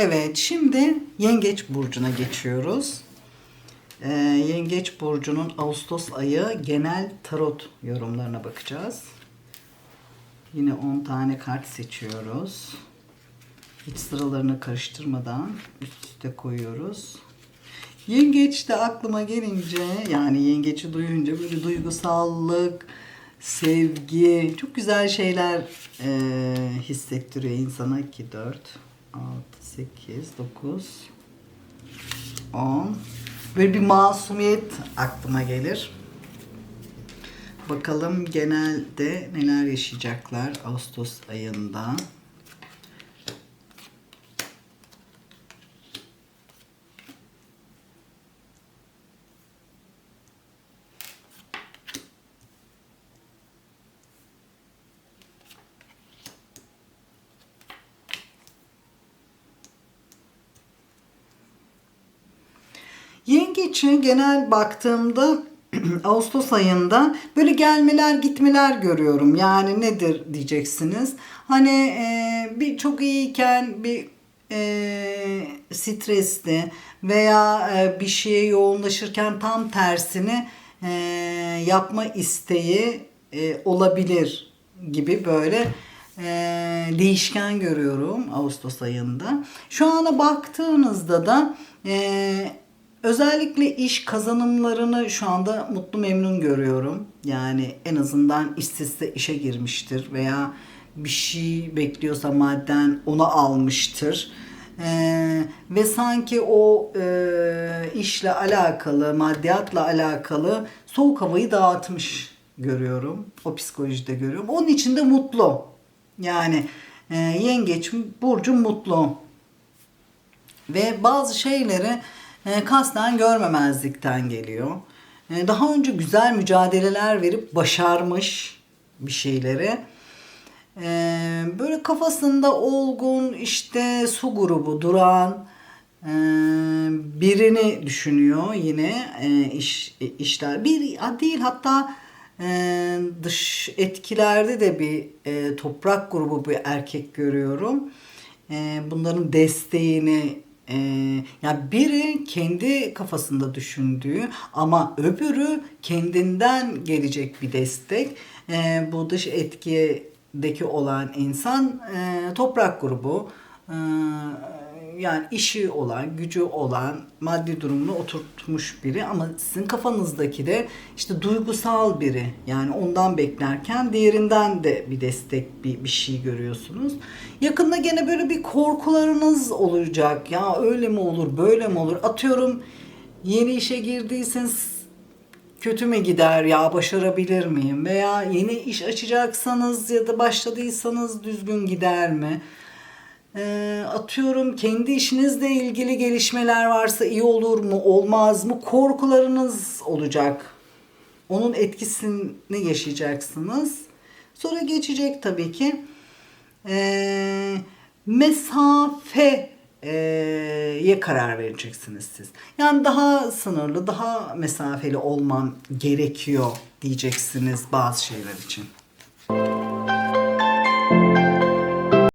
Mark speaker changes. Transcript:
Speaker 1: Evet, şimdi Yengeç burcuna geçiyoruz. Ee, Yengeç burcunun Ağustos ayı genel tarot yorumlarına bakacağız. Yine 10 tane kart seçiyoruz. Hiç sıralarını karıştırmadan üst üste koyuyoruz. Yengeç de aklıma gelince yani yengeci duyunca böyle duygusallık, sevgi, çok güzel şeyler eee, hissettiriyor insana. 2, 4, 6, 8, 9, 10. Böyle bir masumiyet aklıma gelir. Bakalım genelde neler yaşayacaklar Ağustos ayında. Yengeç'e genel baktığımda Ağustos ayında böyle gelmeler gitmeler görüyorum. Yani nedir diyeceksiniz. Hani e, bir çok iyiyken bir e, stresli veya e, bir şeye yoğunlaşırken tam tersini e, yapma isteği e, olabilir gibi böyle e, değişken görüyorum Ağustos ayında. Şu ana baktığınızda da e, özellikle iş kazanımlarını şu anda mutlu memnun görüyorum. Yani en azından işsizse işe girmiştir veya bir şey bekliyorsa madden onu almıştır. Ee, ve sanki o e, işle alakalı, maddiyatla alakalı soğuk havayı dağıtmış görüyorum. O psikolojide görüyorum. Onun için de mutlu. Yani e, yengeç burcu mutlu. Ve bazı şeyleri kasten görmemezlikten geliyor. E, daha önce güzel mücadeleler verip başarmış bir şeyleri. E, böyle kafasında olgun işte su grubu duran e, birini düşünüyor yine e, iş e, işler bir değil hatta dış etkilerde de bir toprak grubu bir erkek görüyorum. Bunların desteğini e, ya biri kendi kafasında düşündüğü ama öbürü kendinden gelecek bir destek. E, bu dış etkideki olan insan e, toprak grubu. E, yani işi olan, gücü olan, maddi durumunu oturtmuş biri ama sizin kafanızdaki de işte duygusal biri. Yani ondan beklerken diğerinden de bir destek, bir, bir şey görüyorsunuz. Yakında gene böyle bir korkularınız olacak. Ya öyle mi olur, böyle mi olur? Atıyorum yeni işe girdiyseniz kötü mü gider ya başarabilir miyim veya yeni iş açacaksanız ya da başladıysanız düzgün gider mi? Ee, atıyorum kendi işinizle ilgili gelişmeler varsa iyi olur mu olmaz mı korkularınız olacak. Onun etkisini yaşayacaksınız. Sonra geçecek tabii ki. Ee, mesafe e, karar vereceksiniz siz. Yani daha sınırlı, daha mesafeli olmam gerekiyor diyeceksiniz bazı şeyler için.